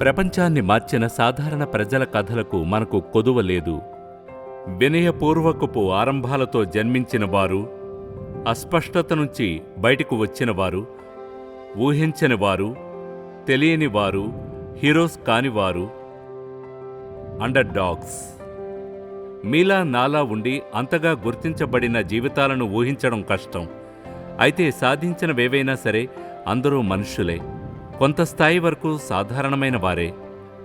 ప్రపంచాన్ని మార్చిన సాధారణ ప్రజల కథలకు మనకు కొదువ లేదు. వినయపూర్వకపు ఆరంభాలతో జన్మించిన వారు అస్పష్టత నుంచి బయటకు వచ్చినవారు ఊహించని వారు తెలియని వారు హీరోస్ కానివారు అండర్ డాగ్స్ మీలా నాలా ఉండి అంతగా గుర్తించబడిన జీవితాలను ఊహించడం కష్టం. అయితే సాధించినవేవైనా సరే అందరూ మనుషులే కొంత స్థాయి వరకు సాధారణమైన వారే.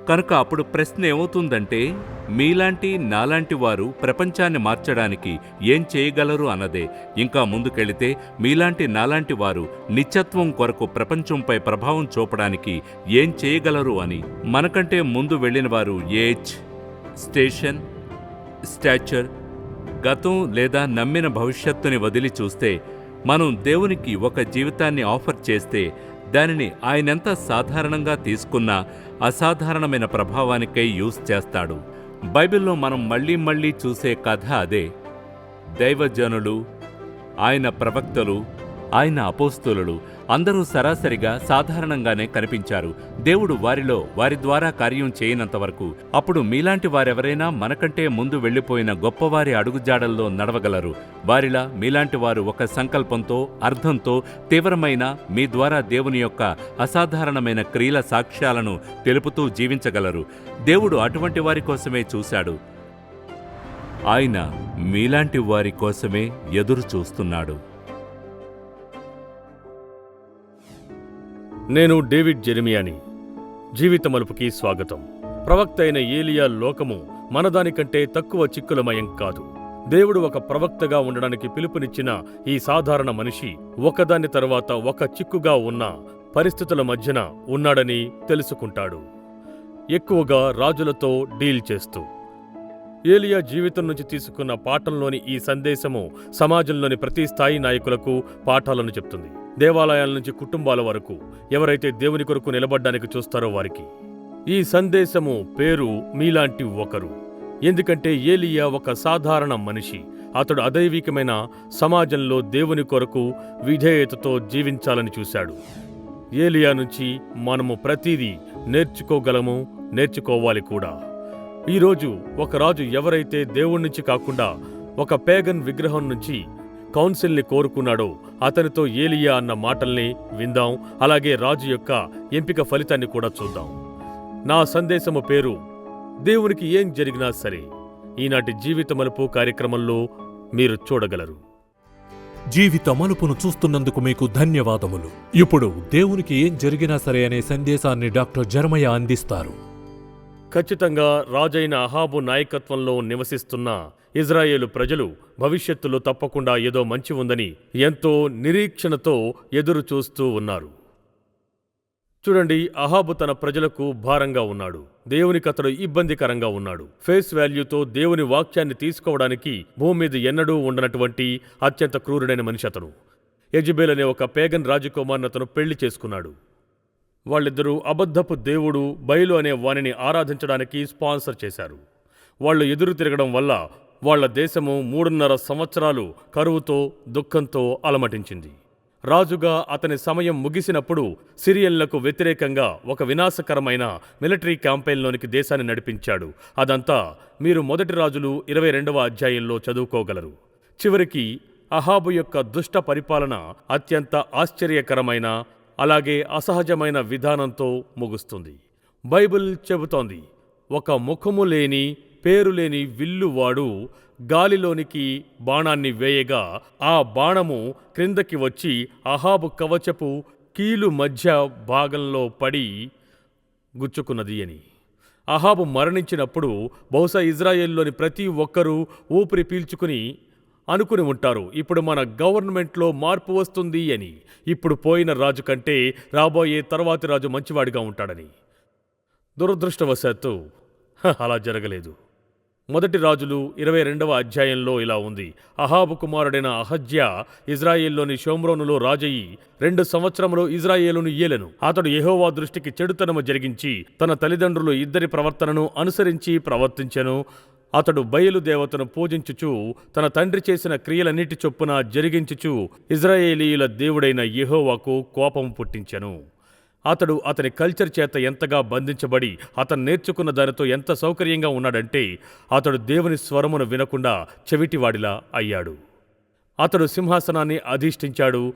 కనుక అప్పుడు ప్రశ్న ఏమవుతుందంటే మీలాంటి నాలాంటి వారు ప్రపంచాన్ని మార్చడానికి ఏం చేయగలరు అన్నదే. ఇంకా ముందుకెళితే మీలాంటి నాలాంటి వారు నిత్యత్వం కొరకు ప్రపంచంపై ప్రభావం చూపడానికి ఏం చేయగలరు అని. మనకంటే ముందు వెళ్ళిన వారు ఏజ్ స్టేషన్ స్టాచర్ గతం లేదా నమ్మిన భవిష్యత్తుని వదిలి చూస్తే మనం దేవునికి ఒక జీవితాన్ని ఆఫర్ చేస్తే దానిని ఆయనెంత సాధారణంగా తీసుకున్నా అసాధారణమైన ప్రభావానికై యూజ్ చేస్తాడు. బైబిల్లో మనం మళ్ళీ మళ్ళీ చూసే కథ అదే. దైవజనులు ఆయన ప్రవక్తలు ఆయన అపోస్తులు అందరూ సరాసరిగా సాధారణంగానే కనిపించారు. దేవుడు వారిలో వారి ద్వారా కార్యం చేయనంత వరకు. అప్పుడు మీలాంటి వారెవరైనా మనకంటే ముందు వెళ్ళిపోయిన గొప్పవారి అడుగుజాడల్లో నడవగలరు. వారిలా మీలాంటి వారు ఒక సంకల్పంతో అర్థంతో తీవ్రమైన మీ ద్వారా దేవుని యొక్క అసాధారణమైన క్రియల సాక్ష్యాలను తెలుపుతూ జీవించగలరు. దేవుడు అటువంటి వారి కోసమే చూశాడు. ఆయన మీలాంటి వారి కోసమే ఎదురు చూస్తున్నాడు నేను డేవిడ్ జెరిమియాని. జీవిత మలుపుకి స్వాగతం. ప్రవక్త అయిన ఏలియా లోకము మనదానికంటే తక్కువ చిక్కులమయం కాదు. దేవుడు ఒక ప్రవక్తగా ఉండడానికి పిలుపునిచ్చిన ఈ సాధారణ మనిషి ఒకదాని తర్వాత ఒక చిక్కుగా ఉన్న పరిస్థితుల మధ్యన ఉన్నాడని తెలుసుకుంటాడు. ఎక్కువగా రాజులతో డీల్ చేస్తూ. ఏలియా జీవితం నుంచి తీసుకున్న పాఠంలోని ఈ సందేశము సమాజంలోని ప్రతి స్థాయి నాయకులకు పాఠాలను చెప్తుంది. దేవాలయాల నుంచి కుటుంబాల వరకు ఎవరైతే దేవుని కొరకు నిలబడ్డానికి చూస్తారో వారికి. ఈ సందేశము పేరు మీలాంటి ఒకరు. ఎందుకంటే ఏలియా ఒక సాధారణ మనిషి. అతడు అదైవికమైన సమాజంలో దేవుని కొరకు విధేయతతో జీవించాలని చూశాడు. ఏలియా నుంచి మనము ప్రతిదీ నేర్చుకోగలము నేర్చుకోవాలి కూడా. ఈరోజు ఒక రాజు ఎవరైతే దేవుడి నుంచి కాకుండా ఒక పేగన్ విగ్రహం నుంచి కౌన్సిల్ని కోరుకున్నాడో. అతనితో ఏలియా అన్న మాటల్ని విందాం అలాగే రాజు యొక్క ఎంపిక ఫలితాన్ని కూడా చూద్దాం. నా సందేశము పేరు దేవునికి ఏం జరిగినా సరే ఈనాటి జీవిత మలుపు కార్యక్రమంలో మీరు చూడగలరు. జీవిత మలుపును చూస్తున్నందుకు మీకు ధన్యవాదములు. ఇప్పుడు దేవునికి ఏం జరిగినా సరే అనే సందేశాన్ని డాక్టర్ జర్మయ్య అందిస్తారు. ఖచ్చితంగా రాజైన అహాబు నాయకత్వంలో నివసిస్తున్న ఇజ్రాయేలు ప్రజలు భవిష్యత్తులో తప్పకుండా ఏదో మంచి ఉందని ఎంతో నిరీక్షణతో ఎదురు చూస్తూ ఉన్నారు. చూడండి అహాబు తన ప్రజలకు భారంగా ఉన్నాడు. దేవునికి అతడు ఇబ్బందికరంగా ఉన్నాడు. ఫేస్ వాల్యూతో దేవుని వాక్యాన్ని తీసుకోవడానికి భూమి మీద ఎన్నడూ ఉండనటువంటి అత్యంత క్రూరుడైన మనిషి అతను. ఎజిబేల్ అనే ఒక పేగన్ రాజకుమార్ని అతను పెళ్ళి చేసుకున్నాడు. వాళ్ళిద్దరూ అబద్ధపు దేవుడు బయలు అనే వాణిని ఆరాధించడానికి స్పాన్సర్ చేశారు. వాళ్ళు ఎదురు తిరగడం వల్ల వాళ్ళ దేశము మూడున్నర సంవత్సరాలు కరువుతో దుఃఖంతో అలమటించింది. రాజుగా అతని సమయం ముగిసినప్పుడు సిరియన్లకు వ్యతిరేకంగా ఒక వినాశకరమైన మిలిటరీ క్యాంపెయిన్లోనికి దేశాన్ని నడిపించాడు. అదంతా మీరు మొదటి రాజులు ఇరవై రెండవ అధ్యాయంలో చదువుకోగలరు. చివరికి అహాబు యొక్క దుష్ట పరిపాలన అత్యంత ఆశ్చర్యకరమైన అలాగే అసహజమైన విధానంతో ముగుస్తుంది. బైబిల్ చెబుతోంది ఒక ముఖము లేని పేరు లేని విల్లువాడు గాలిలోనికి బాణాన్ని వేయగా ఆ బాణము క్రిందకి వచ్చి అహాబు కవచపు కీలు మధ్య భాగంలో పడి గుచ్చుకున్నది అని. అహాబు మరణించినప్పుడు బహుశా ఇజ్రాయెల్లోని ప్రతి ఒక్కరూ ఊపిరి పీల్చుకుని అనుకుని ఉంటారు ఇప్పుడు మన గవర్నమెంట్లో మార్పు వస్తుంది అని. ఇప్పుడు పోయిన రాజు కంటే రాబోయే తర్వాతి రాజు మంచివాడిగా ఉంటాడని. దురదృష్టవశాత్తు అలా జరగలేదు. మొదటి రాజులు ఇరవై రెండవ అధ్యాయంలో ఇలా ఉంది. అహాబు కుమారుడైన అహజ్య ఇజ్రాయేల్లోని షోమ్రోనులో రాజయ్యి రెండు సంవత్సరములు ఇజ్రాయేలును ఏలెను అతడు యెహోవా దృష్టికి చెడుతనము జరిగించి తన తల్లిదండ్రులు ఇద్దరి ప్రవర్తనను అనుసరించి ప్రవర్తించెను. అతడు బయలు దేవతను పూజించుచు తన తండ్రి చేసిన క్రియలన్నిటి చొప్పున జరిగించుచు ఇజ్రాయేలీయుల దేవుడైన యెహోవాకు కోపం పుట్టించెను. అతడు అతని కల్చర్ చేత ఎంతగా బంధించబడి అతను నేర్చుకున్న దానితో ఎంత సౌకర్యంగా ఉన్నాడంటే అతడు దేవుని స్వరమును వినకుండా చెవిటివాడిలా అయ్యాడు. అతడు సింహాసనాన్ని అధిష్ఠించాడు.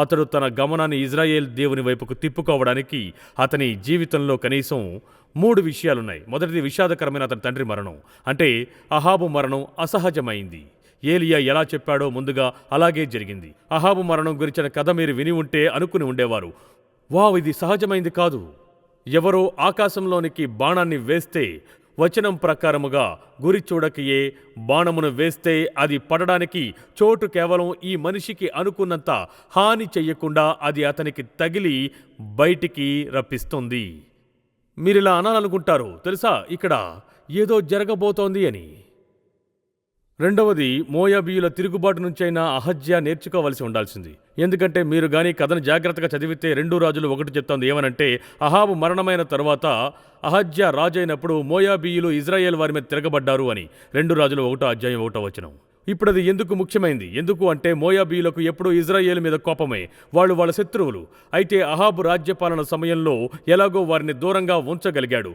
అతడు తన గమనాన్ని ఇజ్రాయేల్ దేవుని వైపుకు తిప్పుకోవడానికి అతని జీవితంలో కనీసం మూడు విషయాలున్నాయి. మొదటిది విషాదకరమైన అతని తండ్రి మరణం. అంటే అహాబు మరణం అసహజమైంది. ఏలియా ఎలా చెప్పాడో ముందుగా అలాగే జరిగింది. అహాబు మరణం గురించిన కథ మీరు విని ఉంటే అనుకుని ఉండేవారు. వావ్ ఇది సహజమైంది కాదు. ఎవరో ఆకాశంలోనికి బాణాన్ని వేస్తే వచనం ప్రకారముగా గురి చూడకయే బాణమును వేస్తే అది పడడానికి చోటు కేవలం ఈ మనిషికి అనుకున్నంత హాని చెయ్యకుండా అది అతనికి తగిలి బయటికి రప్పిస్తుంది. మీరిలా అనాలనుకుంటారు తెలుసా? ఇక్కడ ఏదో జరగబోతోంది అని. రెండవది మోయాబీయుల తిరుగుబాటు నుంచైనా అహజ్య నేర్చుకోవలసి ఉండాల్సింది. ఎందుకంటే మీరు గాని కథను జాగ్రత్తగా చదివితే రెండు రాజులు ఒకటి చెప్తోంది. ఏమనంటే అహాబు మరణమైన తర్వాత అహజ్య రాజైనప్పుడు మోయాబీయులు ఇజ్రాయేల్ వారి మీద తిరగబడ్డారు అని. రెండు రాజులు ఒకటో అధ్యాయం ఒకటో వచనం. ఇప్పుడు అది ఎందుకు ముఖ్యమైంది? ఎందుకు అంటే మోయాబీయులకు ఎప్పుడూ ఇజ్రాయేల్ మీద కోపమే. వాళ్ళు వాళ్ళ శత్రువులు. అయితే అహాబు రాజ్యపాలన సమయంలో ఎలాగో వారిని దూరంగా ఉంచగలిగాడు.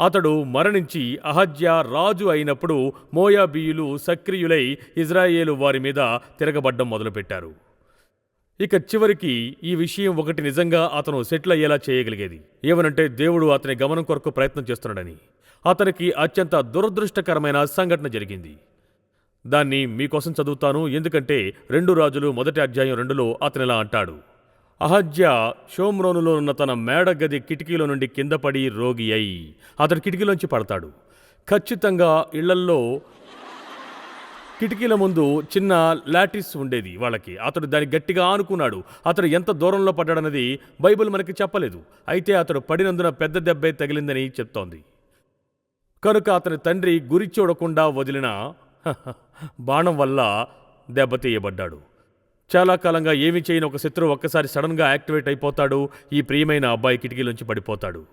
అతడు మరణించి అహజ్య రాజు అయినప్పుడు మోయాబీయులు సక్రియులై ఇజ్రాయేలు వారి మీద తిరగబడ్డం మొదలుపెట్టారు. ఇక చివరికి ఈ విషయం ఒకటి నిజంగా అతను సెటిల్ అయ్యేలా చేయగలిగేది. ఏమనంటే దేవుడు అతని గమనం కొరకు ప్రయత్నం చేస్తున్నాడని. అతనికి అత్యంత దురదృష్టకరమైన సంఘటన జరిగింది. దాన్ని మీకోసం చదువుతాను ఎందుకంటే రెండు రాజులు మొదటి అధ్యాయం రెండులో అతనిలా అంటాడు. అహజ్య షోమ్రోనులో ఉన్న తన మేడగది కిటికీలో నుండి కింద పడి రోగి అయి అతడు కిటికీలోంచి పడతాడు. ఖచ్చితంగా ఇళ్ళల్లో కిటికీల ముందు చిన్న లాటిస్ ఉండేది వాళ్ళకి. అతడు దాన్ని గట్టిగా ఆనుకున్నాడు. అతడు ఎంత దూరంలో పడ్డాడన్నది బైబిల్ మనకి చెప్పలేదు. అయితే అతడు పడినందున పెద్ద దెబ్బే తగిలిందని చెప్తోంది. కనుక అతని తండ్రి గురి చూడకుండా వదిలిన బాణం వల్ల దెబ్బతీయబడ్డాడు. చాలా కాలంగా ఏమి చేయని ఒక శత్రువు ఒక్కసారి సడన్గా యాక్టివేట్ అయిపోతాడు. ఈ ప్రియమైన అబ్బాయి కిటికీలోంచి పడిపోతాడు.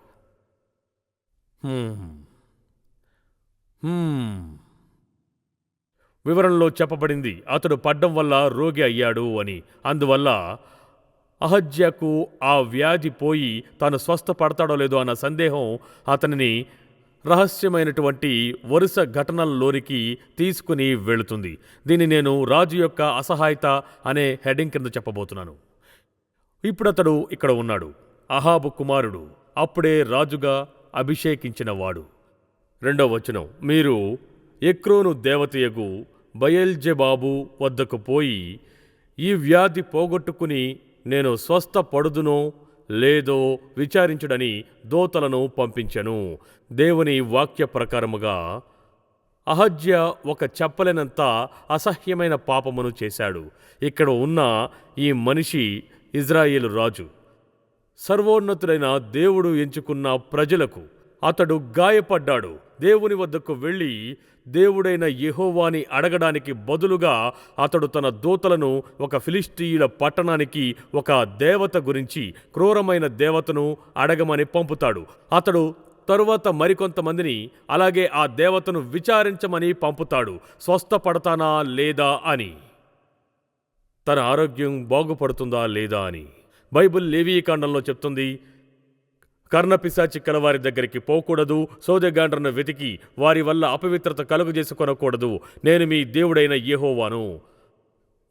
వివరణలో చెప్పబడింది అతడు పడ్డం వల్ల రోగి అయ్యాడు అని. అందువల్ల అహజ్యకు ఆ వ్యాధి పోయి తాను స్వస్థపడతాడో లేదో అన్న సందేహం అతనిని రహస్యమైనటువంటి వరుస ఘటనల్లోనికి తీసుకుని వెళుతుంది. దీన్ని నేను రాజు యొక్క అసహాయత అనే హెడింగ్ కింద చెప్పబోతున్నాను. ఇప్పుడు అతడు ఇక్కడ ఉన్నాడు. అహాబు కుమారుడు అప్పుడే రాజుగా అభిషేకించినవాడు రెండవ రెండో వచనం మీరు ఎక్రోను దేవతయగు బయల్జెబాబు వద్దకు పోయి ఈ వ్యాధి పోగొట్టుకుని నేను స్వస్థపడుదునో లేదో విచారించుడని దోతలను పంపించెను. దేవుని వాక్య ప్రకారముగా అహజ్య ఒక చెప్పలేనంత అసహ్యమైన పాపమును చేశాడు. ఇక్కడ ఉన్న ఈ మనిషి ఇజ్రాయేలు రాజు. సర్వోన్నతుడైన దేవుడు ఎంచుకున్న ప్రజలకు అతడు గాయపడ్డాడు. దేవుని వద్దకు వెళ్ళి దేవుడైన యెహోవాని అడగడానికి బదులుగా అతడు తన దూతలను ఒక ఫిలిస్టీయుల పట్టణానికి ఒక దేవత గురించి క్రూరమైన దేవతను అడగమని పంపుతాడు. అతడు తరువాత మరికొంతమందిని అలాగే ఆ దేవతను విచారించమని పంపుతాడు. స్వస్థపడతానా లేదా అని. తన ఆరోగ్యం బాగుపడుతుందా లేదా అని. బైబిల్ లేవీకాండంలో చెప్తుంది కర్ణపిశాచి కలవారి దగ్గరికి పోకూడదు సోదెగాండ్రను వెతికి వారి వల్ల అపవిత్రత కలుగు చేసుకొనకూడదు. నేను మీ దేవుడైన యెహోవాను.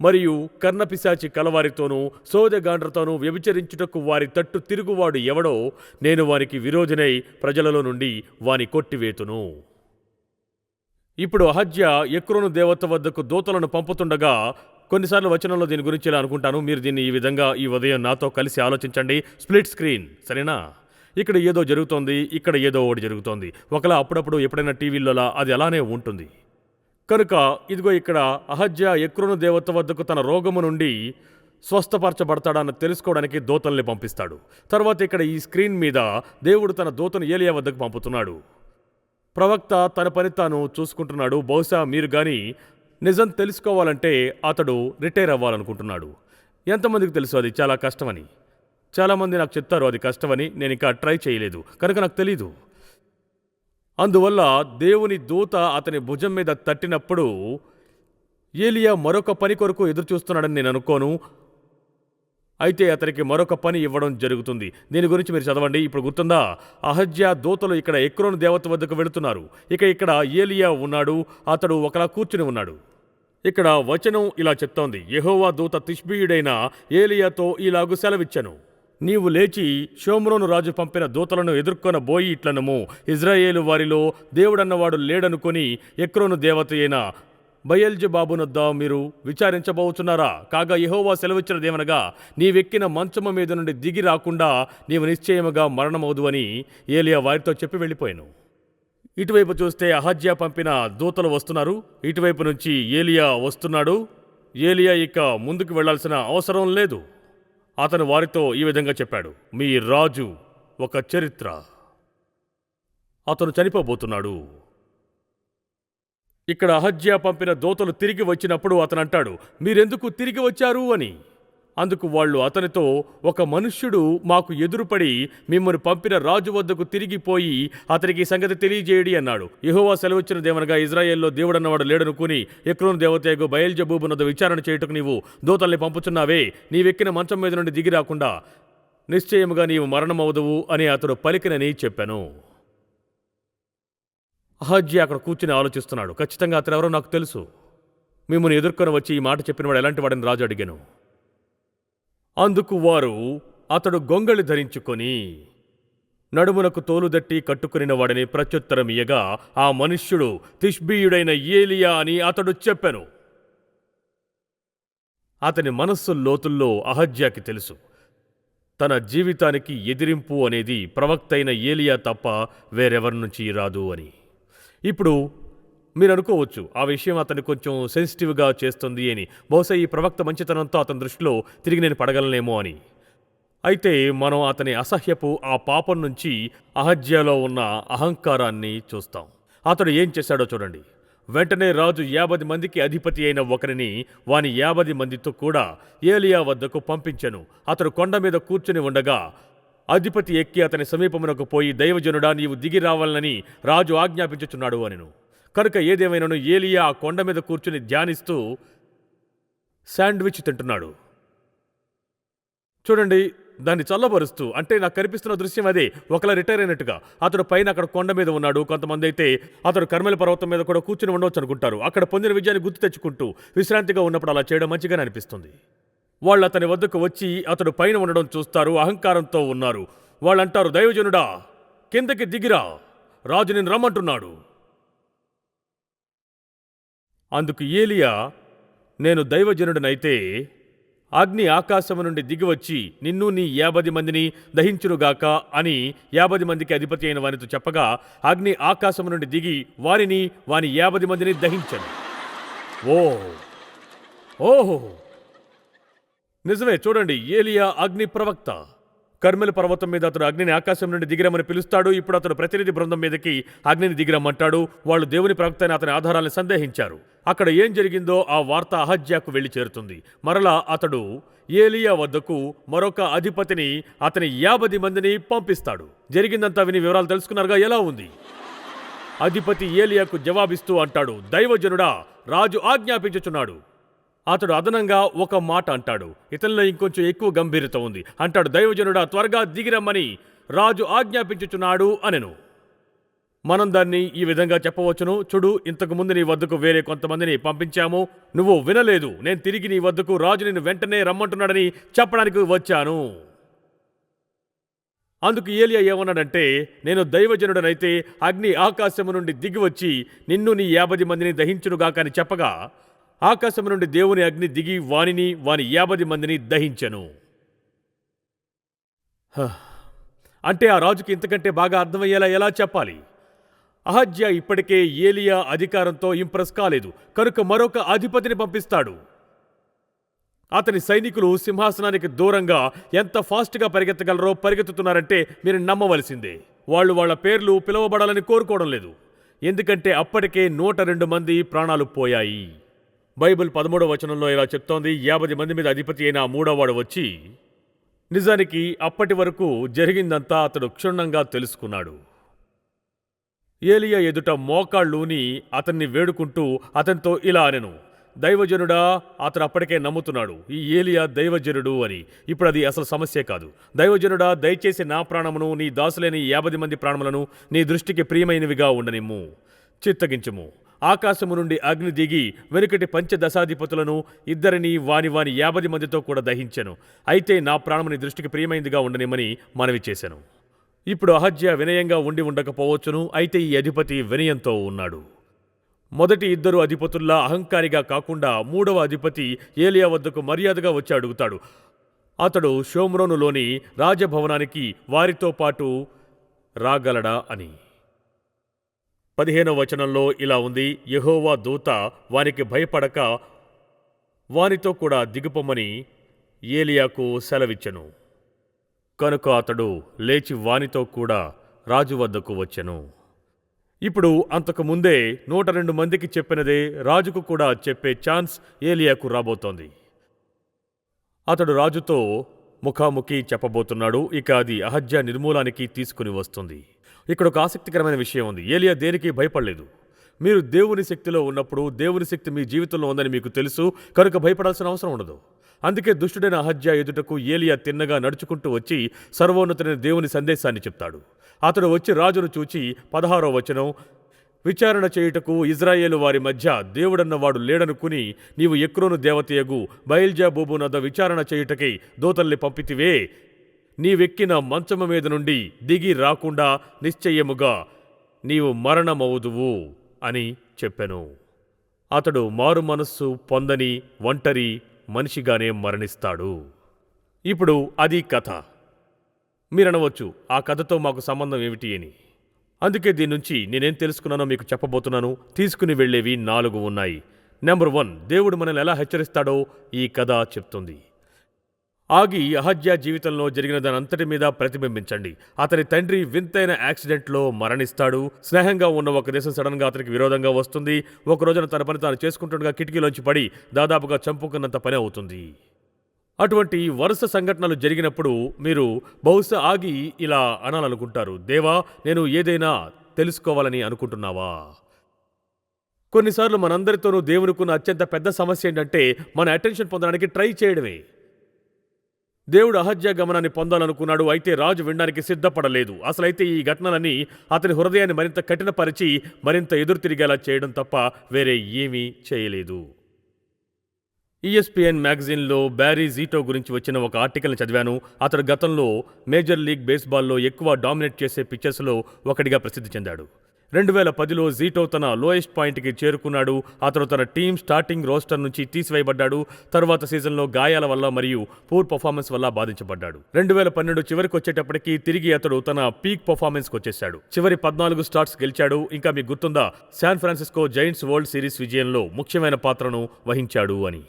మరియు కర్ణపిశాచి కలవారితోనూ సోదెగాండ్రతోనూ వ్యభిచరించుటకు వారి తట్టు తిరుగువాడు ఎవడో నేను వారికి విరోధినై ప్రజలలో నుండి వాని కొట్టివేతును. ఇప్పుడు అహజ్య ఎక్రోను దేవత వద్దకు దూతలను పంపుతుండగా కొన్నిసార్లు వచనంలో దీని గురించి ఇలా అనుకుంటాను. మీరు దీన్ని ఈ విధంగా ఈ ఉదయం నాతో కలిసి ఆలోచించండి. స్ప్లిట్ స్క్రీన్ సరేనా? ఇక్కడ ఏదో జరుగుతోంది ఇక్కడ ఏదో ఒకటి జరుగుతోంది. ఒకలా అప్పుడప్పుడు ఎప్పుడైనా టీవీలలో అది అలానే ఉంటుంది. కనుక ఇదిగో ఇక్కడ అహజ్య ఎక్రోను దేవత వద్దకు తన రోగము నుండి స్వస్థపరచబడతాడని తెలుసుకోవడానికి దూతల్ని పంపిస్తాడు. తర్వాత ఇక్కడ ఈ స్క్రీన్ మీద దేవుడు తన దూతను ఏలియా వద్దకు పంపుతున్నాడు. ప్రవక్త తన పని తాను చూసుకుంటున్నాడు. బహుశా మీరు కానీ నిజం తెలుసుకోవాలంటే అతడు రిటైర్ అవ్వాలనుకుంటున్నాడు. ఎంతమందికి తెలుసు అది? చాలా కష్టమని. చాలామంది నాకు చెప్తారు అది కష్టమని నేను ఇంకా ట్రై చేయలేదు. కనుక నాకు తెలీదు. అందువల్ల దేవుని దూత అతని భుజం మీద తట్టినప్పుడు ఏలియా మరొక పని కొరకు ఎదురు చూస్తున్నాడని నేను అనుకోను. అయితే అతనికి మరొక పని ఇవ్వడం జరుగుతుంది. దీని గురించి మీరు చదవండి. ఇప్పుడు గుర్తుందా? అహజ్య దూతలు ఇక్కడ ఎక్రోను దేవత వద్దకు వెళుతున్నారు. ఇక ఇక్కడ ఏలియా ఉన్నాడు అతడు ఒకలా కూర్చుని ఉన్నాడు. ఇక్కడ వచనం ఇలా చెప్తోంది. యహోవా దూత తిష్బీయుడైన ఏలియాతో ఇలాగు సెలవిచ్చాను. నీవు లేచి షోమ్రోను రాజు పంపిన దూతలను ఎదుర్కొన బోయి ఇట్లనము. ఇజ్రాయేలు వారిలో దేవుడన్నవాడు లేడనుకొని ఎక్రోను దేవత అయిన బయల్జబాబునొద్ద మీరు విచారించబోచున్నారా? కాగా యహోవా సెలవిచ్చినదేమనగా నీవెక్కిన మంచము మీద నుండి దిగి రాకుండా నీవు నిశ్చయముగా మరణమవుదు అని ఏలియా వారితో చెప్పి వెళ్ళిపోయాను. ఇటువైపు చూస్తే అహజ్యా పంపిన దూతలు వస్తున్నారు. ఇటువైపు నుంచి ఏలియా వస్తున్నాడు. ఏలియా ఇక ముందుకు వెళ్ళాల్సిన అవసరం లేదు. అతను వారితో ఈ విధంగా చెప్పాడు మీ రాజు ఒక చరిత్ర. అతను చనిపోబోతున్నాడు. ఇక్కడ అహజ్యా పంపిన దూతలు తిరిగి వచ్చినప్పుడు అతను అంటాడు మీరెందుకు తిరిగి వచ్చారు అని. అందుకు వాళ్ళు అతనితో ఒక మనుష్యుడు మాకు ఎదురుపడి మిమ్మల్ని పంపిన రాజు వద్దకు తిరిగిపోయి అతనికి సంగతి తెలియజేయడి అన్నాడు. యెహోవా సెలవిచ్చిన దేవనగా ఇజ్రాయెల్లో దేవుడన్నవాడు లేడనుకుని ఎక్రోను దేవతకు బయల్జబూబునద్ద విచారణ చేయుటకు నీవు దూతల్ని పంపుచున్నావే. నీవెక్కిన మంచం మీద నుండి దిగి రాకుండా నిశ్చయముగా నీవు మరణమవుదువు అని అతడు పలికినని చెప్పాను. అహజ్య అక్కడ కూర్చుని ఆలోచిస్తున్నాడు. ఖచ్చితంగా అతను ఎవరో నాకు తెలుసు. మిమ్మల్ని ఎదుర్కొని వచ్చి ఈ మాట చెప్పినవాడు ఎలాంటి వాడని రాజు అడిగాను. అందుకు వారు అతడు గొంగళి ధరించుకొని నడుమునకు తోలుదట్టి కట్టుకునిన వాడిని ప్రత్యుత్తరమియగా ఆ మనుష్యుడు తిష్బీయుడైన ఏలియా అని అతడు చెప్పెను. అతని మనస్సు లోతుల్లో అహజ్యాకి తెలుసు. తన జీవితానికి ఎదిరింపు అనేది ప్రవక్తైన ఏలియా తప్ప వేరెవరి నుంచి రాదు అని. ఇప్పుడు మీరు అనుకోవచ్చు ఆ విషయం అతన్ని కొంచెం సెన్సిటివ్గా చేస్తుంది అని. బహుశా ఈ ప్రవక్త మంచితనంతో అతని దృష్టిలో తిరిగి నేను పడగలనేమో అని. అయితే మనం అతని అసహ్యపు ఆ పాపం నుంచి అహజ్యలో ఉన్న అహంకారాన్ని చూస్తాం. అతడు ఏం చేశాడో చూడండి. వెంటనే రాజు యాభై మందికి అధిపతి అయిన ఒకరిని వాని యాభై మందితో కూడా ఏలియా వద్దకు పంపించెను. అతడు కొండ మీద కూర్చుని ఉండగా అధిపతి ఎక్కి అతని సమీపమునకు పోయి దైవజనుడా నీవు దిగి రావాలని రాజు ఆజ్ఞాపించుచున్నాడు అనెను. కనుక ఏదేమైనాను ఏలియా ఆ కొండ మీద కూర్చుని ధ్యానిస్తూ శాండ్విచ్ తింటున్నాడు. చూడండి దాన్ని చల్లబరుస్తూ అంటే నాకు కనిపిస్తున్న దృశ్యం అదే ఒకలా రిటైర్ అయినట్టుగా. అతడు పైన అక్కడ కొండ మీద ఉన్నాడు కొంతమంది అయితే అతడు కర్మల పర్వతం మీద కూడా కూర్చుని ఉండవచ్చు అనుకుంటారు. అక్కడ పొందిన విజయాన్ని గుర్తు తెచ్చుకుంటూ విశ్రాంతిగా ఉన్నప్పుడు అలా చేయడం మంచిగానే అనిపిస్తుంది. వాళ్ళు అతని వద్దకు వచ్చి అతడు పైన ఉండడం చూస్తారు అహంకారంతో ఉన్నారు. వాళ్ళంటారు దైవజనుడా కిందకి దిగిరా రాజు నేను రమ్మంటున్నాడు. అందుకు ఏలియా నేను దైవజనుడనైతే అగ్ని ఆకాశము నుండి దిగివచ్చి నిన్ను నీ యాభై మందిని దహించునుగాక అని యాభై మందికి అధిపతి అయిన వారితో చెప్పగా అగ్ని ఆకాశము నుండి దిగి వారిని వాని యాభై మందిని దహించను. ఓ ఓహో. నిజమే చూడండి ఏలియా అగ్ని ప్రవక్త. కర్మెల పర్వతం మీద అతడు అగ్నిని ఆకాశం నుండి దిగిరమని పిలుస్తాడు. ఇప్పుడు అతడు ప్రతినిధి బృందం మీదకి అగ్నిని దిగిరమ్మంటాడు. వాళ్ళు దేవుని ప్రవక్త అతని ఆధారాలను సందేహించారు. అక్కడ ఏం జరిగిందో ఆ వార్త అహజ్యాకు వెళ్ళి చేరుతుంది. మరలా అతడు ఏలియా వద్దకు మరొక అధిపతిని అతని యాభై మందిని పంపిస్తాడు. జరిగిందంతా విని వివరాలు తెలుసుకున్నారుగా? ఎలా ఉంది? అధిపతి ఏలియాకు జవాబిస్తూ అంటాడు. దైవజనుడా రాజు ఆజ్ఞాపించుచున్నాడు. అతడు అదనంగా ఒక మాట అంటాడు. ఇతనిలో ఇంకొంచెం ఎక్కువ గంభీరత ఉంది. అంటాడు దైవజనుడా త్వరగా దిగిరమ్మని రాజు ఆజ్ఞాపించుచున్నాడు అనెను. మనం దాన్ని ఈ విధంగా చెప్పవచ్చును. చూడు ఇంతకు ముందు నీ వద్దకు వేరే కొంతమందిని పంపించాము. నువ్వు వినలేదు. నేను తిరిగి నీ వద్దకు రాజు నిన్ను వెంటనే రమ్మంటున్నాడని చెప్పడానికి వచ్చాను. అందుకు ఏలియా ఏమన్నాడంటే నేను దైవజనుడనైతే అగ్ని ఆకాశము నుండి దిగివచ్చి నిన్ను నీ యాభై మందిని దహించునుగాకని చెప్పగా ఆకాశం నుండి దేవుని అగ్ని దిగి వానిని వాని యాభై మందిని దహించెను. హ. అంటే ఆ రాజుకి ఇంతకంటే బాగా అర్థమయ్యేలా ఎలా చెప్పాలి? అహజ్య ఇప్పటికే ఏలియా అధికారంతో ఇంప్రెస్ కాలేదు కనుక మరొక అధిపతిని పంపిస్తాడు. అతని సైనికులు సింహాసనానికి దూరంగా ఎంత ఫాస్ట్గా పరిగెత్తగలరో పరిగెత్తుతున్నారంటే మీరు నమ్మవలసిందే. వాళ్ళు వాళ్ళ పేర్లు పిలువబడాలని కోరుకోవడం లేదు. ఎందుకంటే అప్పటికే నూట రెండు మంది ప్రాణాలు పోయాయి. బైబిల్ పదమూడవ వచనంలో ఇలా చెప్తోంది యాభై మంది మీద అధిపతి అయిన ఆ మూడోవాడు వచ్చి నిజానికి అప్పటి వరకు జరిగిందంతా అతడు క్షుణ్ణంగా తెలుసుకున్నాడు. ఏలియా ఎదుట మోకాళ్ళూని అతన్ని వేడుకుంటూ అతనితో ఇలా అనెను దైవజనుడా అతను అప్పటికే నమ్ముతున్నాడు. ఈ ఏలియా దైవజనుడు అని. ఇప్పుడు అది అసలు సమస్యే కాదు. దైవజనుడా దయచేసి నా ప్రాణమును నీ దాసులేని యాభై మంది ప్రాణములను నీ దృష్టికి ప్రియమైనవిగా ఉండనిమ్ము. చిత్తగించుము. ఆకాశము నుండి అగ్ని దిగి వెనుకటి పంచదశాధిపతులను ఇద్దరిని వాని వాని యాభై మందితో కూడా దహించెను. అయితే నా ప్రాణముని దృష్టికి ప్రియమైనదిగా ఉండనిమ్మని మనవి చేశాను ఇప్పుడు అహజ్య వినయంగా ఉండి ఉండకపోవచ్చును అయితే ఈ అధిపతి వినయంతో ఉన్నాడు. మొదటి ఇద్దరు అధిపతుల్లా అహంకారిగా కాకుండా మూడవ అధిపతి ఏలియా వద్దకు మర్యాదగా వచ్చి అడుగుతాడు. అతడు షోమ్రోనులోని రాజభవనానికి వారితో పాటు రాగలడా అని. పదిహేనవ వచనంలో ఇలా ఉంది యహోవా దూత వానికి భయపడక వానితో కూడా దిగుపొమ్మని ఏలియాకు సెలవిచ్చెను. కనుక అతడు లేచి వానితో కూడా రాజు వద్దకు వచ్చెను. ఇప్పుడు అంతకు ముందే నూట రెండు మందికి చెప్పినదే రాజుకు కూడా చెప్పే ఛాన్స్ ఏలియాకు రాబోతోంది. అతడు రాజుతో ముఖాముఖి చెప్పబోతున్నాడు ఇక అది అహజ్య నిర్మూలానికి తీసుకుని వస్తుంది. ఇక్కడ ఒక ఆసక్తికరమైన విషయం ఉంది. ఏలియా దేనికి భయపడలేదు? మీరు దేవుని శక్తిలో ఉన్నప్పుడు దేవుని శక్తి మీ జీవితంలో ఉందని మీకు తెలుసు కనుక భయపడాల్సిన అవసరం ఉండదు. అందుకే దుష్టుడైన అహజ్య ఎదుటకు ఏలియా తిన్నగా నడుచుకుంటూ వచ్చి సర్వోన్నతుడైన దేవుని సందేశాన్ని చెప్తాడు. అతడు వచ్చి రాజును చూచి పదహారో వచనం విచారణ చేయుటకు ఇజ్రాయేలు వారి మధ్య దేవుడన్నవాడు లేడనుకుని నీవు ఎక్రోను దేవతయగు బయల్జాబూబు నద్ద విచారణ చేయుటకై దూతల్ని పంపితివే నీవెక్కిన మంచము మీద నుండి దిగి రాకుండా నిశ్చయముగా నీవు మరణమవుదువు అని చెప్పెను. అతడు మారు మనస్సు పొందని ఒంటరి మనిషిగానే మరణిస్తాడు. ఇప్పుడు అది కథ. మీరనవచ్చు ఆ కథతో మాకు సంబంధం ఏమిటి అని. అందుకే దీని నుంచి నేనేం తెలుసుకున్నానో మీకు చెప్పబోతున్నాను. తీసుకుని వెళ్ళేవి నాలుగు ఉన్నాయి. నెంబర్ వన్ దేవుడు మనల్ని ఎలా హెచ్చరిస్తాడో ఈ కథ చెప్తుంది. ఆగి అహజ్య జీవితంలో జరిగిన దానంతటి మీద ప్రతిబింబించండి. అతని తండ్రి వింతైన యాక్సిడెంట్లో మరణిస్తాడు. స్నేహంగా ఉన్న ఒక దేశం సడన్గా అతనికి విరోధంగా వస్తుంది. ఒక రోజున తన పని తాను చేసుకుంటుండగా కిటికీలోంచి పడి దాదాపుగా చంపుకున్నంత పని అవుతుంది. అటువంటి వరుస సంఘటనలు జరిగినప్పుడు మీరు బహుశా ఆగి ఇలా అనాలనుకుంటారు. దేవా నేను ఏదైనా తెలుసుకోవాలని అనుకుంటున్నావా? కొన్నిసార్లు మనందరితోనూ దేవునికున్న అత్యంత పెద్ద సమస్య ఏంటంటే మన అటెన్షన్ పొందడానికి ట్రై చేయడమే. దేవుడు అహజ్య గమనాన్ని పొందాలనుకున్నాడు అయితే రాజు వినడానికి సిద్ధపడలేదు. అసలైతే ఈ ఘటనలన్నీ అతని హృదయాన్ని మరింత కఠినపరిచి మరింత ఎదురు తిరిగేలా చేయడం తప్ప వేరే ఏమీ చేయలేదు. ఈఎస్పిఎన్ మ్యాగజైన్లో బ్యారీ జీటో గురించి వచ్చిన ఒక ఆర్టికల్ని చదివాను. అతడు గతంలో మేజర్ లీగ్ బేస్బాల్లో ఎక్కువ డామినేట్ చేసే పిక్చర్స్లో ఒకటిగా ప్రసిద్ధి చెందాడు. రెండు వేల పదిలో జీటో తన లోయెస్ట్ పాయింట్కి చేరుకున్నాడు. అతడు తన టీం స్టార్టింగ్ రోస్టర్ నుంచి తీసివేయబడ్డాడు. తర్వాత సీజన్లో గాయాల వల్ల మరియు పూర్ పర్ఫార్మెన్స్ వల్ల బాధించబడ్డాడు. రెండు వేల పన్నెండు చివరికి వచ్చేటప్పటికి తిరిగి అతడు తన పీక్ పర్ఫార్మెన్స్కి వచ్చేశాడు. చివరి పద్నాలుగు స్టార్ట్స్ గెలిచాడు. ఇంకా మీకు గుర్తుందా? San Francisco Giants World Series విజయంలో ముఖ్యమైన పాత్రను వహించాడు అని.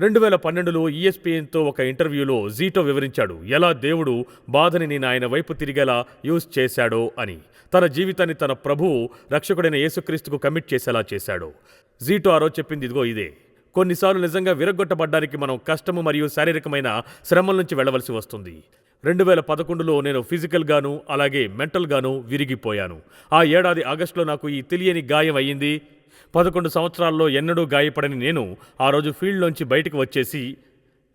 రెండు వేల పన్నెండులో ఈఎస్పీఎన్తో ఒక ఇంటర్వ్యూలో జీటో వివరించాడు. ఎలా దేవుడు బాధని నేను ఆయన వైపు తిరిగేలా యూజ్ చేశాడో అని. తన జీవితాన్ని తన ప్రభువు రక్షకుడైన యేసుక్రీస్తుకు కమిట్ చేసేలా చేశాడు. జీటో ఆరో చెప్పింది ఇదిగో ఇదే. కొన్నిసార్లు నిజంగా విరగొట్టబడ్డానికి మనం కష్టము మరియు శారీరకమైన శ్రమల నుంచి వెళ్ళవలసి వస్తుంది. రెండు వేల పదకొండులో నేను ఫిజికల్గాను అలాగే మెంటల్గాను విరిగిపోయాను. ఆ ఏడాది ఆగస్టులో నాకు ఈ తెలియని గాయం అయ్యింది. పదకొండు సంవత్సరాల్లో ఎన్నడూ గాయపడని నేను ఆ రోజు ఫీల్డ్లోంచి బయటకు వచ్చేసి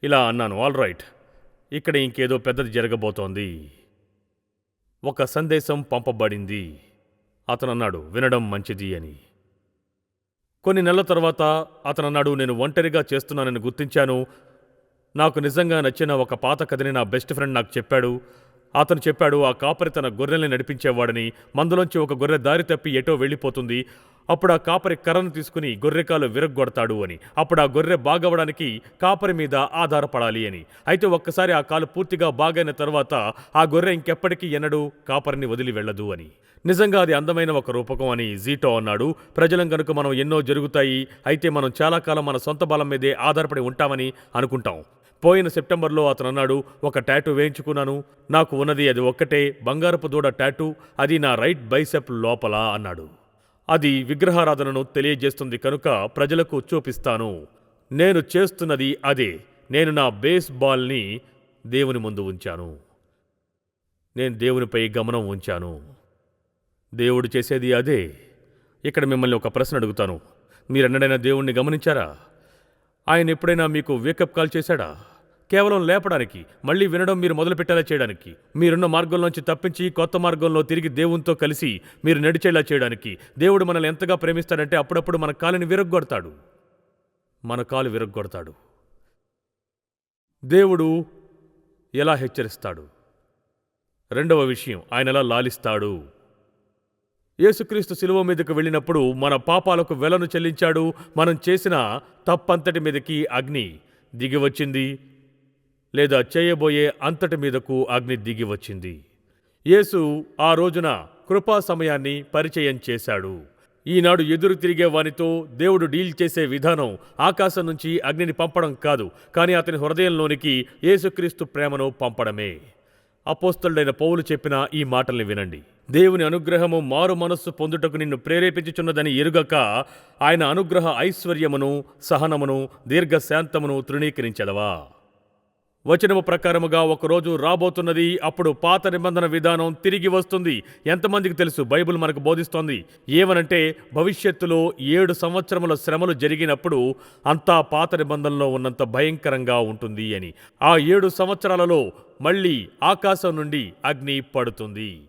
ఇలా అన్నాను ఆల్ రైట్ ఇక్కడ ఇంకేదో పెద్దది జరగబోతోంది. ఒక సందేశం పంపబడింది. అతను అన్నాడు వినడం మంచిది అని. కొన్ని నెలల తర్వాత అతను అన్నాడు నేను ఒంటరిగా చేస్తున్నానని గుర్తించాను. నాకు నిజంగా నచ్చిన ఒక పాత కథని నా బెస్ట్ ఫ్రెండ్ నాకు చెప్పాడు. అతను చెప్పాడు ఆ కాపరి తన గొర్రెల్ని నడిపించేవాడని. మందులోంచి ఒక గొర్రె దారి తప్పి ఎటో వెళ్ళిపోతుంది. అప్పుడు ఆ కాపరి కర్రను తీసుకుని గొర్రెకాలు విరగ్గొడతాడు అని. అప్పుడు ఆ గొర్రె బాగవడానికి కాపరి మీద ఆధారపడాలి అని. అయితే ఒక్కసారి ఆ కాలు పూర్తిగా బాగైన తర్వాత ఆ గొర్రె ఇంకెప్పటికీ ఎన్నడూ కాపరిని వదిలి వెళ్ళదు అని. నిజంగా అది అందమైన ఒక రూపకం అని జీటో అన్నాడు. ప్రజలం కనుక మనం ఎన్నో జరుగుతాయి అయితే మనం చాలా కాలం మన సొంత బలం మీదే ఆధారపడి ఉంటామని అనుకుంటాం. పోయిన సెప్టెంబర్లో అతను అన్నాడు ఒక టాటూ వేయించుకున్నాను. నాకు ఉన్నది అది ఒక్కటే బంగారపు దూడ టాటూ అది నా రైట్ బైసెప్ లోపల అన్నాడు. అది విగ్రహారాధనను తెలియజేస్తుంది కనుక ప్రజలకు చూపిస్తాను. నేను చేస్తున్నది అదే. నేను నా బేస్ బాల్ని దేవుని ముందు ఉంచాను. నేను దేవునిపై గమనం ఉంచాను. దేవుడు చేసేది అదే. ఇక్కడ మిమ్మల్ని ఒక ప్రశ్న అడుగుతాను. మీరెన్నడైనా దేవుణ్ణి గమనించారా? ఆయన ఎప్పుడైనా మీకు వేకప్ కాల్ చేశాడా? కేవలం లేపడానికి మళ్ళీ వినడం మీరు మొదలుపెట్టేలా చేయడానికి మీరున్న మార్గంలోంచి తప్పించి కొత్త మార్గంలో తిరిగి దేవునితో కలిసి మీరు నడిచేలా చేయడానికి దేవుడు మనల్ని ఎంతగా ప్రేమిస్తాడంటే అప్పుడప్పుడు మన కాలుని విరగ్గొడతాడు. మన కాలు విరగ్గొడతాడు. దేవుడు ఎలా హెచ్చరిస్తాడు? రెండవ విషయం ఆయన ఎలా లాలిస్తాడు? యేసుక్రీస్తు శిలువ మీదకు వెళ్ళినప్పుడు మన పాపాలకు వెలను చెల్లించాడు. మనం చేసిన తప్పంతటి మీదకి అగ్ని దిగి వచ్చింది. లేదా చేయబోయే అంతటి మీదకు అగ్ని దిగి వచ్చింది. యేసు ఆ రోజున కృపా సమయాన్ని పరిచయం చేశాడు. ఈనాడు ఎదురు తిరిగే వానితో దేవుడు డీల్ చేసే విధానం ఆకాశం నుంచి అగ్నిని పంపడం కాదు కానీ అతని హృదయంలోనికి యేసుక్రీస్తు ప్రేమను పంపడమే. అపోస్తలుడైన పౌలు చెప్పిన ఈ మాటల్ని వినండి. దేవుని అనుగ్రహము మారు మనస్సు పొందుటకు నిన్ను ప్రేరేపించుచున్నదని ఎరుగక ఆయన అనుగ్రహ ఐశ్వర్యమును సహనమును దీర్ఘశాంతమును తృణీకరించదవా? వచనము ప్రకారముగా ఒకరోజు రాబోతున్నది. అప్పుడు పాత నిబంధన విధానం తిరిగి వస్తుంది. ఎంతమందికి తెలుసు? బైబిల్ మనకు బోధిస్తోంది. ఏమనంటే భవిష్యత్తులో ఏడు సంవత్సరముల శ్రమలు జరిగినప్పుడు అంతా పాత నిబంధనలో ఉన్నంత భయంకరంగా ఉంటుంది అని. ఆ ఏడు సంవత్సరాలలో మళ్ళీ ఆకాశం నుండి అగ్ని పడుతుంది.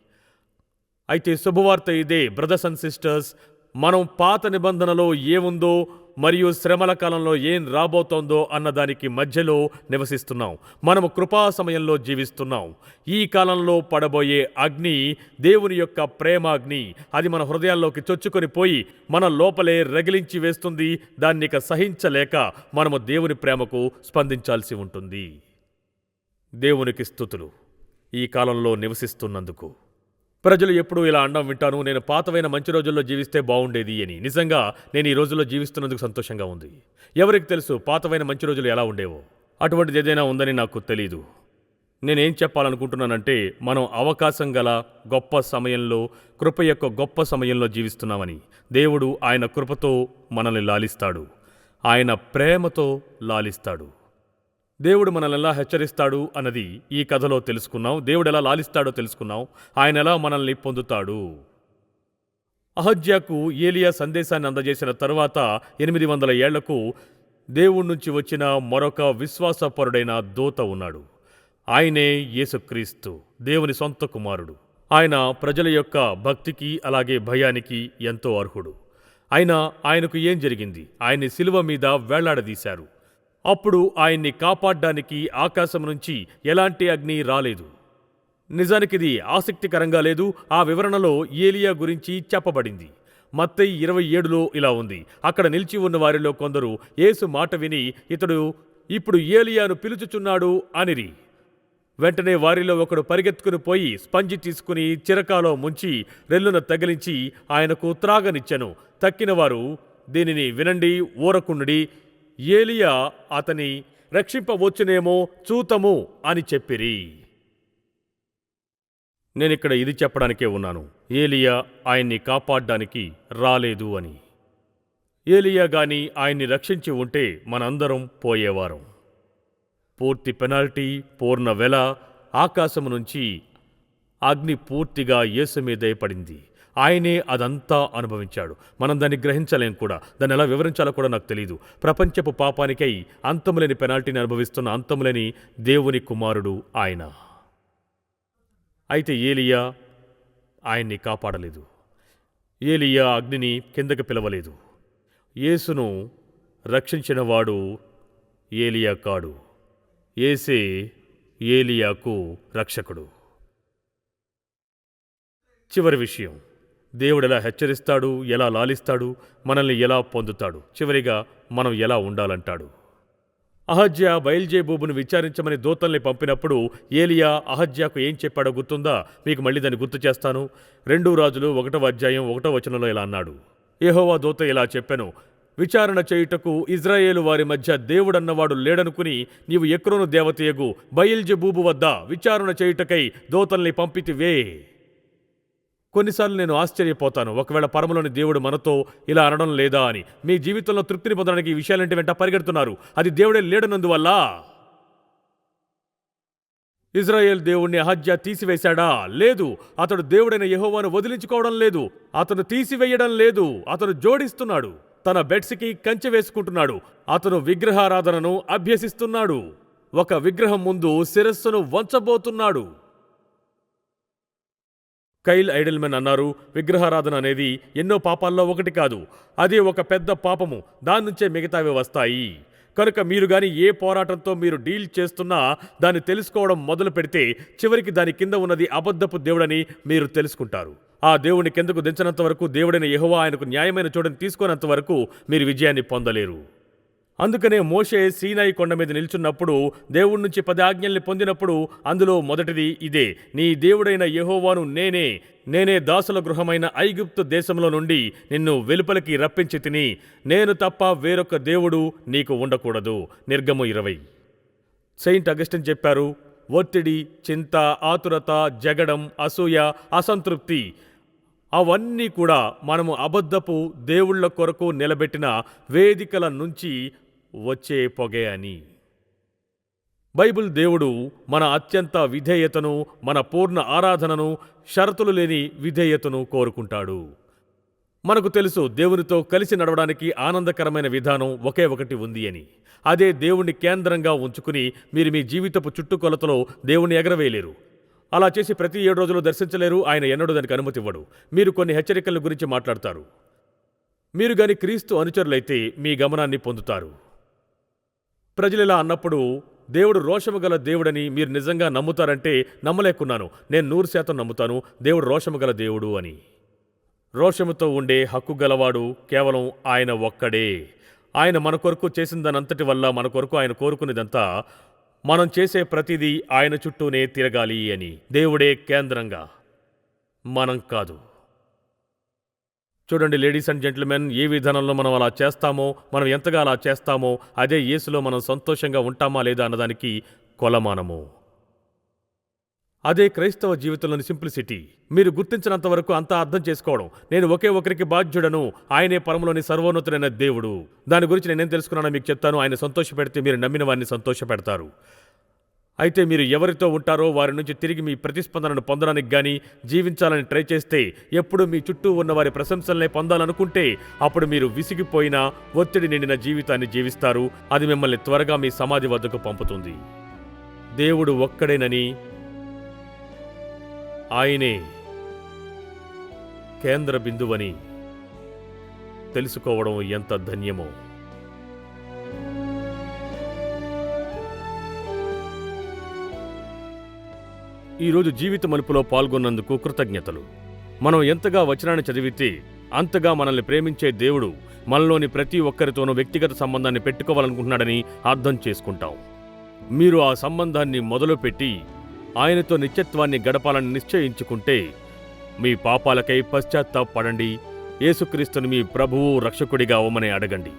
అయితే శుభవార్త ఇదే బ్రదర్స్ అండ్ సిస్టర్స్. మనం పాత నిబంధనలో ఏముందో మరియు శ్రమల కాలంలో ఏం రాబోతోందో అన్నదానికి మధ్యలో నివసిస్తున్నాం. మనము కృపా సమయంలో జీవిస్తున్నాం. ఈ కాలంలో పడబోయే అగ్ని దేవుని యొక్క ప్రేమాగ్ని అది మన హృదయాల్లోకి చొచ్చుకొని పోయి మన లోపలే రగిలించి వేస్తుంది. దాన్ని సహించలేక మనము దేవుని ప్రేమకు స్పందించాల్సి ఉంటుంది. దేవునికి స్థుతులు. ఈ కాలంలో నివసిస్తున్నందుకు. ప్రజలు ఎప్పుడూ ఇలా అండం వింటాను. నేను పాతవైన మంచి రోజుల్లో జీవిస్తే బాగుండేది అని. నిజంగా నేను ఈ రోజుల్లో జీవిస్తున్నందుకు సంతోషంగా ఉంది. ఎవరికి తెలుసు పాతవైన మంచి రోజులు ఎలా ఉండేవో? అటువంటిది ఏదైనా ఉందని నాకు తెలీదు. నేనేం చెప్పాలనుకుంటున్నానంటే మనం అవకాశం గల గొప్ప సమయంలో కృప యొక్క గొప్ప సమయంలో జీవిస్తున్నామని. దేవుడు ఆయన కృపతో మనల్ని లాలిస్తాడు. ఆయన ప్రేమతో లాలిస్తాడు. దేవుడు మనల్ని ఎలా హెచ్చరిస్తాడు అన్నది ఈ కథలో తెలుసుకున్నాం. దేవుడు ఎలా లాలిస్తాడో తెలుసుకున్నాం. ఆయన ఎలా మనల్ని పొందుతాడు. అహజ్యాకు ఏలియా సందేశాన్ని అందజేసిన తరువాత ఎనిమిది వందల ఏళ్ళకు దేవుడి నుంచి వచ్చిన మరొక విశ్వాసపరుడైన దూత ఉన్నాడు. ఆయనే యేసుక్రీస్తు దేవుని సొంత కుమారుడు. ఆయన ప్రజల యొక్క భక్తికి అలాగే భయానికి ఎంతో అర్హుడు. అయినా ఆయనకు ఏం జరిగింది? ఆయన్ని శిలువ మీద వేళ్ళాడదీశారు. అప్పుడు ఆయన్ని కాపాడ్డానికి ఆకాశం నుంచి ఎలాంటి అగ్ని రాలేదు. నిజానికిది ఆసక్తికరంగా లేదు. ఆ వివరణలో ఏలియా గురించి చెప్పబడింది. మత్తయి ఇరవై ఏడులో ఇలా ఉంది. అక్కడ నిలిచి ఉన్న వారిలో కొందరు యేసు మాట విని ఇతడు ఇప్పుడు ఏలియాను పిలుచుచున్నాడు అనిరి. వెంటనే వారిలో ఒకడు పరిగెత్తుకుని పోయి స్పంజి తీసుకుని చిరకాలో ముంచి రెల్లున తగిలించి ఆయనకు త్రాగనిచ్చెను. తక్కినవారు దీనిని వినండి ఊరకుండి ఏలియా అతని రక్షింపవచ్చునేమో చూతము అని చెప్పిరి. నేనిక్కడ ఇది చెప్పడానికే ఉన్నాను. ఏలియా ఆయన్ని కాపాడ్డానికి రాలేదు అని. ఏలియా గాని ఆయన్ని రక్షించి ఉంటే మనందరం పోయేవారం. పూర్తి పెనాల్టీ పూర్ణ వెల ఆకాశము నుంచి అగ్ని పూర్తిగా యేసు మీదే పడింది. ఆయనే అదంతా అనుభవించాడు. మనం దాన్ని గ్రహించలేం కూడా. దాన్ని ఎలా వివరించాలో కూడా నాకు తెలియదు ప్రపంచపు పాపానికై అంతములేని పెనాల్టీని అనుభవిస్తున్న అంతములేని దేవుని కుమారుడు ఆయన. అయితే ఏలియా ఆయన్ని కాపాడలేదు. ఏలియా అగ్నిని కిందకి పిలవలేదు. యేసును రక్షించినవాడు ఏలియా కాడు. ఏసే ఏలియాకు రక్షకుడు. చివరి విషయం. దేవుడు ఎలా హెచ్చరిస్తాడు ఎలా లాలిస్తాడు మనల్ని ఎలా పొందుతాడు? చివరిగా మనం ఎలా ఉండాలంటాడు? అహజ్య బయల్జేబూబును విచారించమని దూతల్ని పంపినప్పుడు ఏలియా అహజ్యాకు ఏం చెప్పాడో గుర్తుందా? మీకు మళ్ళీ దాన్ని గుర్తు చేస్తాను. రెండు రాజులు ఒకటవ అధ్యాయం ఒకటో వచనంలో ఇలా అన్నాడు. ఏహోవా దూత ఇలా చెప్పాను విచారణ చేయుటకు ఇజ్రాయేలు వారి మధ్య దేవుడన్నవాడు లేడనుకుని నీవు ఎక్రోను దేవతయగు బయల్జెబూబు వద్ద విచారణ చేయుటకై దోతల్ని పంపితివే. కొన్నిసార్లు నేను ఆశ్చర్యపోతాను. ఒకవేళ పరమలోని దేవుడు మనతో ఇలా అనడం లేదా అని. మీ జీవితంలో తృప్తిని పొందడానికి ఈ విషయాలంటే వెంట పరిగెడుతున్నారు. అది దేవుడే లేడనందువల్ల. ఇజ్రాయేల్ దేవుణ్ణి అహజ్య తీసివేశాడా? లేదు. అతడు దేవుడైన యహోవాను వదిలించుకోవడం లేదు. అతను తీసివేయడం లేదు. అతను జోడిస్తున్నాడు. తన బెడ్స్కి కంచె వేసుకుంటున్నాడు. అతను విగ్రహారాధనను అభ్యసిస్తున్నాడు. ఒక విగ్రహం ముందు శిరస్సును వంచబోతున్నాడు. కైల్ ఐడల్మెన్ అన్నారు. విగ్రహారాధన అనేది ఎన్నో పాపాల్లో ఒకటి కాదు. అది ఒక పెద్ద పాపము. దాని నుంచే మిగతావి వస్తాయి. కనుక మీరు కానీ ఏ పోరాటంతో మీరు డీల్ చేస్తున్నా దాన్ని తెలుసుకోవడం మొదలు పెడితే చివరికి దాని కింద ఉన్నది అబద్ధపు దేవుడని మీరు తెలుసుకుంటారు. ఆ దేవుని కిందకు దించినంత వరకు దేవుడైన యెహోవా ఆయనకు న్యాయమైన చోటని తీసుకున్నంత వరకు మీరు విజయాన్ని పొందలేరు. అందుకనే మోషే సీనాయి కొండ మీద నిల్చున్నప్పుడు దేవుడి నుంచి పది ఆజ్ఞల్ని పొందినప్పుడు అందులో మొదటిది ఇదే. నీ దేవుడైన యహోవాను నేనే నేనే దాసుల గృహమైన ఐగుప్తు దేశంలో నుండి నిన్ను వెలుపలికి రప్పించి తిని నేను తప్ప వేరొక దేవుడు నీకు ఉండకూడదు. నిర్గము ఇరవై. సెయింట్ అగస్టిన్ చెప్పారు ఒత్తిడి చింత ఆతురత జగడం అసూయ అసంతృప్తి అవన్నీ కూడా మనము అబద్ధపు దేవుళ్ళ కొరకు నిలబెట్టిన వేదికల నుంచి వచ్చే పొగే అని. బైబిల్ దేవుడు మన అత్యంత విధేయతను మన పూర్ణ ఆరాధనను షరతులు లేని విధేయతను కోరుకుంటాడు. మనకు తెలుసు దేవునితో కలిసి నడవడానికి ఆనందకరమైన విధానం ఒకే ఒకటి ఉంది అని. అదే దేవుణ్ణి కేంద్రంగా ఉంచుకుని మీరు మీ జీవితపు చుట్టుకొలతలో దేవుణ్ణి ఎగరవేయలేరు. అలా చేసి ప్రతి ఏడు రోజులు దర్శించలేరు ఆయన ఎన్నడూ దానికి అనుమతి ఇవ్వడు. మీరు కొన్ని హెచ్చరికల గురించి మాట్లాడతారు. మీరు గాని క్రీస్తు అనుచరులైతే మీ గమనాన్ని పొందుతారు. ప్రజలిలా అన్నప్పుడు దేవుడు రోషము గల దేవుడని మీరు నిజంగా నమ్ముతారంటే నమ్మలేకున్నాను. నేను నూరు శాతం నమ్ముతాను. దేవుడు రోషము గల దేవుడు అని. రోషముతో ఉండే హక్కు గలవాడు కేవలం ఆయన ఒక్కడే. ఆయన మన కొరకు చేసిందనంతటి వల్ల మన కొరకు ఆయన కోరుకునేదంతా మనం చేసే ప్రతిదీ ఆయన చుట్టూనే తిరగాలి అని. దేవుడే కేంద్రంగా. మనం కాదు. చూడండి లేడీస్ అండ్ జెంటిల్మెన్ ఏ విధానంలో మనం అలా చేస్తామో మనం ఎంతగా అలా చేస్తామో అదే యేసులో మనం సంతోషంగా ఉంటామా లేదా అన్నదానికి కొలమానము. అదే క్రైస్తవ జీవితంలోని సింప్లిసిటీ. మీరు గుర్తించినంత వరకు అంతా అర్థం చేసుకోవడం. నేను ఒకే ఒకరికి బాధ్యుడను. ఆయనే పరమలోని సర్వోన్నతుడైన దేవుడు. దాని గురించి నేనేం తెలుసుకున్నానో మీకు చెప్తాను. ఆయన సంతోషపెడితే మీరు నమ్మిన వారిని సంతోషపెడతారు. అయితే మీరు ఎవరితో ఉంటారో వారి నుంచి తిరిగి మీ ప్రతిస్పందనను పొందడానికి కానీ జీవించాలని ట్రై చేస్తే ఎప్పుడు మీ చుట్టూ ఉన్న వారి ప్రశంసలనే పొందాలనుకుంటే అప్పుడు మీరు విసిగిపోయిన ఒత్తిడి నిండిన జీవితాన్ని జీవిస్తారు. అది మిమ్మల్ని త్వరగా మీ సమాధి వద్దకు పంపుతుంది. దేవుడు ఒక్కడేనని ఆయనే కేంద్ర బిందువని తెలుసుకోవడం ఎంత ధన్యమో. ఈరోజు జీవిత మలుపులో పాల్గొన్నందుకు కృతజ్ఞతలు. మనం ఎంతగా వచనాన్ని చదివితే అంతగా మనల్ని ప్రేమించే దేవుడు మనలోని ప్రతి ఒక్కరితోనూ వ్యక్తిగత సంబంధాన్ని పెట్టుకోవాలనుకుంటున్నాడని అర్థం చేసుకుంటాం. మీరు ఆ సంబంధాన్ని మొదలుపెట్టి ఆయనతో నిత్యత్వాన్ని గడపాలని నిశ్చయించుకుంటే మీ పాపాలకై పశ్చాత్తాపడండి యేసుక్రీస్తుని మీ ప్రభువు రక్షకుడిగా అవ్వమని అడగండి.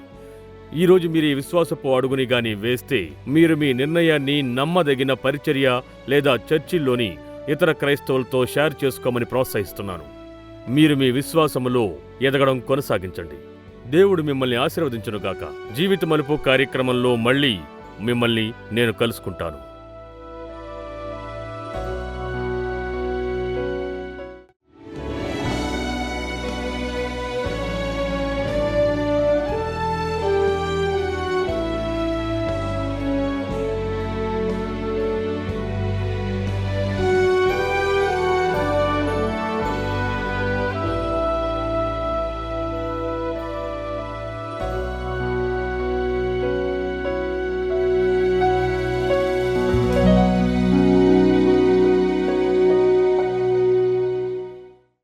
ఈరోజు మీరు ఈ విశ్వాసపు అడుగుని గాని వేస్తే మీరు మీ నిర్ణయాన్ని నమ్మదగిన పరిచర్య లేదా చర్చిల్లోని ఇతర క్రైస్తవులతో షేర్ చేసుకోమని ప్రోత్సహిస్తున్నాను. మీరు మీ విశ్వాసములో ఎదగడం కొనసాగించండి. దేవుడు మిమ్మల్ని ఆశీర్వదించునుగాక. జీవిత మలుపు కార్యక్రమంలో మళ్ళీ మిమ్మల్ని నేను కలుసుకుంటాను.